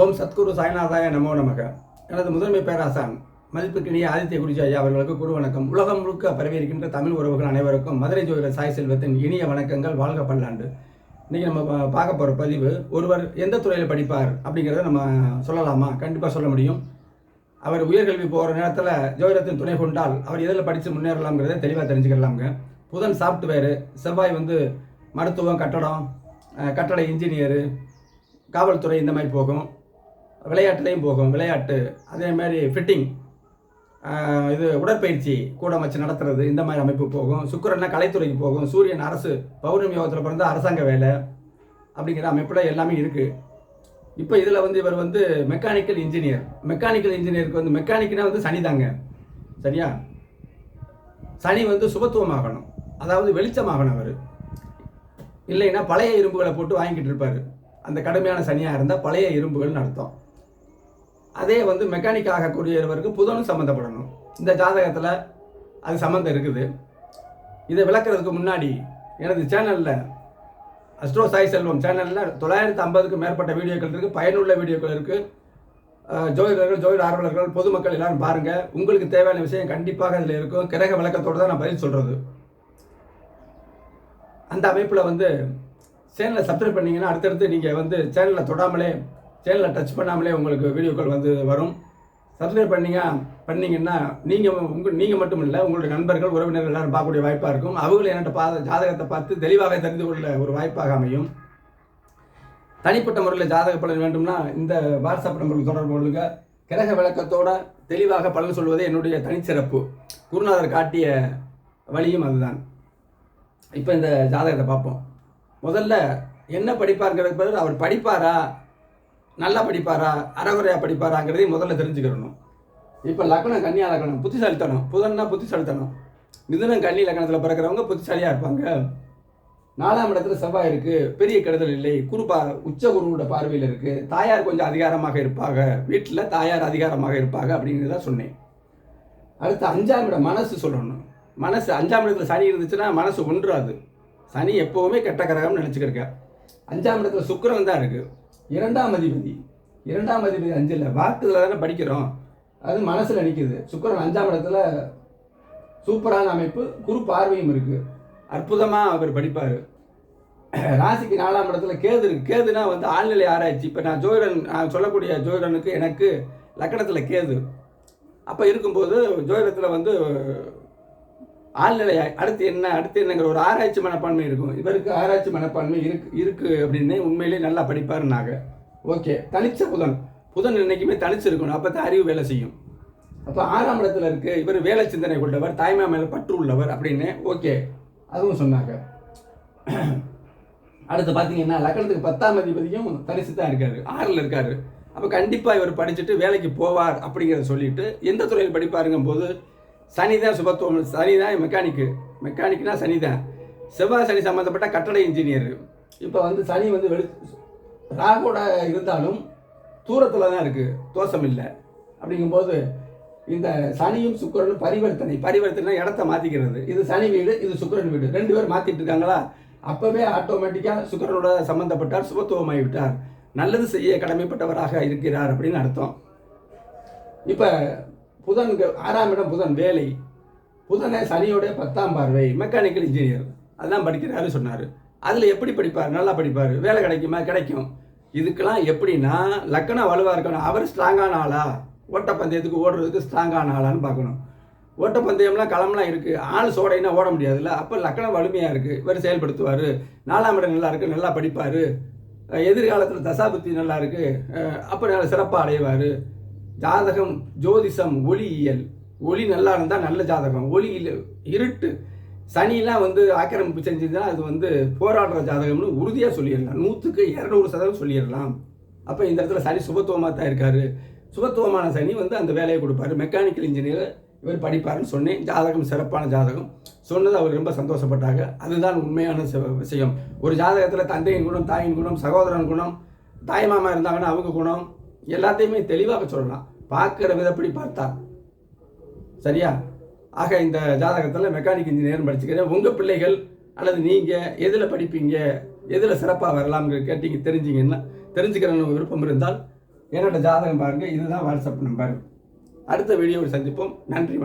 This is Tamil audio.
ஓம் சத்குரு சாய்நாதாய நமோ நமக. எனது முதன்மை பேராசான் மதிப்புக்கினிய ஆதித்ய குருஜி ஐயா அவர்களுக்கு குரு வணக்கம். உலகம் முழுக்க பரவி இருக்கின்ற தமிழ் உறவுகள் அனைவருக்கும் மதுரை ஜோதிடர் சாய் செல்வத்தின் இனிய வணக்கங்கள் வாழ்க பல்லாண்டு. இன்றைக்கி நம்ம பார்க்க போகிற பதிவு ஒருவர் எந்த துறையில் படிப்பார் அப்படிங்கிறத நம்ம சொல்லலாமா? கண்டிப்பாக சொல்ல முடியும். அவர் உயர்கல்வி போகிற நேரத்தில் ஜோதிடத்தின் துணை கொண்டால் அவர் எதில் படித்து முன்னேறலாம்ங்கிறத தெளிவாக தெரிஞ்சுக்கலாம்ங்க புதன் சாஃப்ட்வேரு செவ்வாய் வந்து மருத்துவம் கட்டடம் கட்டட இன்ஜினியரு காவல்துறை இந்த மாதிரி போகும். விளையாட்டுலேயும் போகும் விளையாட்டு. அதே மாதிரி ஃபிட்டிங் இது உடற்பயிற்சி கூடம் வச்சு நடத்துறது இந்த மாதிரி அமைப்பு போகும். சுக்கரன்னா கலைத்துறைக்கு போகும். சூரியன் அரசு பௌர்ணமி யோகத்தில் பிறந்த அரசாங்க வேலை அப்படிங்கிற அமைப்பில் எல்லாமே இருக்குது இப்போ இதில் வந்து இவர் வந்து மெக்கானிக்கல் இன்ஜினியர் மெக்கானிக்கல் இன்ஜினியருக்கு வந்து மெக்கானிக்னா வந்து சனி தாங்க. சரியா? சனி வந்து சுபத்துவமாகணும். அதாவது வெளிச்சமாகணும் அவர். இல்லைன்னா பழைய இரும்புகளை போட்டு வாங்கிட்டு இருப்பார். அந்த கடுமையான சனியாக இருந்தால் பழைய இரும்புகள்னு அர்த்தம். அதே வந்து மெக்கானிக் ஆகக்கூடியவருக்கு புதனும் சம்மந்தப்படணும் இந்த ஜாதகத்தில் அது சம்மந்தம் இருக்குது. இதை விளக்குறதுக்கு முன்னாடி எனது சேனலில் அஸ்ட்ரோ சாய் செல்வம் சேனலில் தொள்ளாயிரத்து ஐம்பதுக்கு மேற்பட்ட வீடியோக்கள் இருக்குது பயனுள்ள வீடியோக்கள் இருக்குது ஜோதிடர்கள் ஜோதிட ஆர்வலர்கள் பொதுமக்கள் எல்லாரும் பாருங்கள் உங்களுக்கு தேவையான விஷயம் கண்டிப்பாக அதில் இருக்கும். கிரக விளக்கத்தோடு தான் நான் பதில் சொல்கிறது அந்த அமைப்பில் வந்து சேனலை சப்ஸ்கிரைப் பண்ணீங்கன்னா அடுத்தடுத்து நீங்கள் வந்து சேனலை தொடாமலே சேனலை டச் பண்ணாமலே உங்களுக்கு வீடியோக்கள் வந்து வரும். சப்ஸ்கிரைப் பண்ணீங்க பண்ணிங்கன்னா நீங்கள் உங்கள் நீங்கள் மட்டும் இல்லை உங்களுடைய நண்பர்கள் உறவினர்கள் எல்லாரும் பார்க்கக்கூடிய வாய்ப்பாக இருக்கும். அவங்களும் என்கிட்ட பா ஜாதகத்தை பார்த்து தெளிவாக தெரிந்து கொள்ள ஒரு வாய்ப்பாக அமையும். தனிப்பட்ட முறையில் ஜாதக பலன் வேண்டும்னா இந்த வாட்ஸ்அப் நம்பருக்கு தொடர்பு கொள்ளுங்க. கிரக விளக்கத்தோட தெளிவாக பலன் சொல்வதே என்னுடைய தனிச்சிறப்பு. குருநாதர் காட்டிய வழியும் அதுதான். இப்போ இந்த ஜாதகத்தை பார்ப்போம். முதல்ல என்ன படிப்பாருங்கிறது பதில் அவர் படிப்பாரா? நல்லா படிப்பாரா? அறகுறையா படிப்பாராங்கிறதையும் முதல்ல தெரிஞ்சுக்கிறணும். இப்போ லக்னம் கன்னியா லக்னம் புத்திசாலித்தனம். புதன்னா புத்திசாலித்தனம். மிதுனம் கன்னி லக்னத்தில் பிறக்கிறவங்க புத்திசாலியாக இருப்பாங்க. நாலாம் இடத்துல செவ்வாய் இருக்கு. பெரிய கெடுதல் இல்லை. குரு பா உச்ச குருவோட பார்வையில் இருக்கு. தாயார் கொஞ்சம் அதிகாரமாக இருப்பாங்க. வீட்டில் தாயார் அதிகாரமாக இருப்பாங்க அப்படிங்கிறத சொன்னேன். அடுத்து அஞ்சாம் இடம் மனசு சொல்லணும். மனசு அஞ்சாம் இடத்துல சனி இருந்துச்சுன்னா மனசு ஒன்றாது. சனி எப்போவுமே கெட்ட கிரகம்னு நினச்சிக்கிருக்க அஞ்சாம் இடத்துல சுக்கரம் தான் இருக்குது இரண்டாம் அதிபதி. இரண்டாம் அதிபதி அஞ்சில் வாக்குல தானே படிக்கிறோம். அது மனசில் நிற்குது சுக்கிரன் அஞ்சாம் இடத்துல சூப்பரான அமைப்பு குரு பார்வையும் இருக்குது அற்புதமாக அவர் படிப்பார். ராசிக்கு நாலாம் இடத்துல கேது இருக்கு. கேதுனா வந்து ஆழ்நிலை ஆராய்ச்சி. இப்போ நான் ஜோதிடன் நான் சொல்லக்கூடிய ஜோதிடனுக்கு எனக்கு லக்கணத்தில் கேது. அப்போ இருக்கும்போது ஜோதிடத்தில் வந்து ஆழ்நிலை அடுத்து என்ன அடுத்து என்னங்கிற ஒரு ஆராய்ச்சி மனப்பான்மை இருக்கும். இவருக்கு ஆராய்ச்சி மனப்பான்மை இருக்கு இருக்கு அப்படின்னு உண்மையிலேயே நல்லா படிப்பாருனாங்க ஓகே தனிச்ச புதன். புதன் என்றைக்குமே தனிச்சு இருக்கணும் அப்போ தான் அறிவு வேலை செய்யும். அப்போ ஆறாம் இடத்துல இருக்கு இவர் வேலை சிந்தனை கொண்டவர் தாய்மா மேலே பற்று உள்ளவர் அப்படின்னு ஓகே அதுவும் சொன்னாங்க. அடுத்து பார்த்தீங்கன்னா லக்னத்துக்கு பத்தாம் அதிபதியும் தனிச்சு தான் இருக்காரு ஆறில் இருக்காரு. அப்போ கண்டிப்பாக இவர் படிச்சுட்டு வேலைக்கு போவார் அப்படிங்கிறத சொல்லிட்டு எந்த துறையில் படிப்பாருங்கும் போது சனி தான் சுபத்துவம் சனி தான் மெக்கானிக்கு மெக்கானிக்னா சனி தான் செவ்வாய் சனி சம்மந்தப்பட்ட கட்டட இன்ஜினியர் இப்போ வந்து சனி வந்து வெளி ராகோட இருந்தாலும் தூரத்தில் தான் இருக்குது தோஷம் இல்லை. அப்படிங்கும்போது இந்த சனியும் சுக்கரனும் பரிவர்த்தனை. பரிவர்த்தனை இடத்த மாற்றிக்கிறது இது சனி வீடு இது சுக்கரன் வீடு. ரெண்டு பேர் மாற்றிட்டு இருக்காங்களா? அப்போவே ஆட்டோமேட்டிக்காக சுக்கரனோட சம்மந்தப்பட்டார் சுபத்துவமாகிவிட்டார். நல்லது செய்ய கடமைப்பட்டவராக இருக்கிறார் அப்படின்னு அர்த்தம். இப்போ புதனுக்கு ஆறாம் இடம் புதன் வேலை. புதனை சனியோடைய பத்தாம் பார்வை மெக்கானிக்கல் இன்ஜினியர் அதான் படிக்கிறாரு சொன்னார். அதில் எப்படி படிப்பார்? நல்லா படிப்பார். வேலை கிடைக்குமா? கிடைக்கும். இதுக்கெல்லாம் எப்படின்னா லக்கணம் வலுவாக இருக்கணும். அவர் ஸ்ட்ராங்கான ஆளா? ஓட்டப்பந்தயத்துக்கு ஓடுறதுக்கு ஸ்ட்ராங்கான ஆளான்னு பார்க்கணும். ஓட்டப்பந்தயம்லாம் களம்லாம் இருக்குது ஆள் சோடைன்னா ஓட முடியாதுல்ல? அப்போ லக்கணம் வலிமையாக இருக்குது இவர் செயல்படுத்துவார். நாலாம் இடம் நல்லா இருக்குது நல்லா படிப்பார். எதிர்காலத்தில் தசாபுத்தி நல்லா இருக்குது அப்போ சிறப்பாக அடைவார். ஜாதகம் ஜோதிஷம் ஒளியியல். ஒளி நல்லா இருந்தால் நல்ல ஜாதகம். ஒளி இல்லை இருட்டு சனிலாம் வந்து ஆக்கிரமிப்பு செஞ்சதுன்னா அது வந்து போராடுற ஜாதகம்னு உறுதியாக சொல்லிடலாம். நூற்றுக்கு இரநூறு சதவீதம் சொல்லிடலாம். அப்போ இந்த இடத்துல சனி சுபத்துவமாக தான் இருக்கார். சுபத்துவமான சனி வந்து அந்த வேலையை கொடுப்பாரு. மெக்கானிக்கல் இன்ஜினியர் இவர் படிப்பாருன்னு சொன்னேன். ஜாதகம் சிறப்பான ஜாதகம். சொன்னது அவர் ரொம்ப சந்தோஷப்பட்டாங்க. அதுதான் உண்மையான விஷயம். ஒரு ஜாதகத்தில் தந்தையின் குணம் தாயின் குணம் சகோதரன் குணம் தாய் மாமா இருந்தாங்கன்னா அவங்க குணம் எல்லாத்தையுமே தெளிவாக சொல்லலாம். பார்க்குற விதப்படி பார்த்தா சரியா? ஆக இந்த ஜாதகத்தில் மெக்கானிக் இன்ஜினியர் படிச்சுக்கிறேன். உங்கள் பிள்ளைகள் அல்லது நீங்கள் எதில் படிப்பீங்க? எதில் சிறப்பாக வரலாம்ங்கிற கேட்டீங்க தெரிஞ்சிங்கன்னா தெரிஞ்சுக்கிறன்னு விருப்பம் இருந்தால் என்னோட ஜாதகம் பாருங்கள் இதுதான் வாட்ஸ்அப் நம்பர் அடுத்த வீடியோவில் சந்திப்போம். நன்றி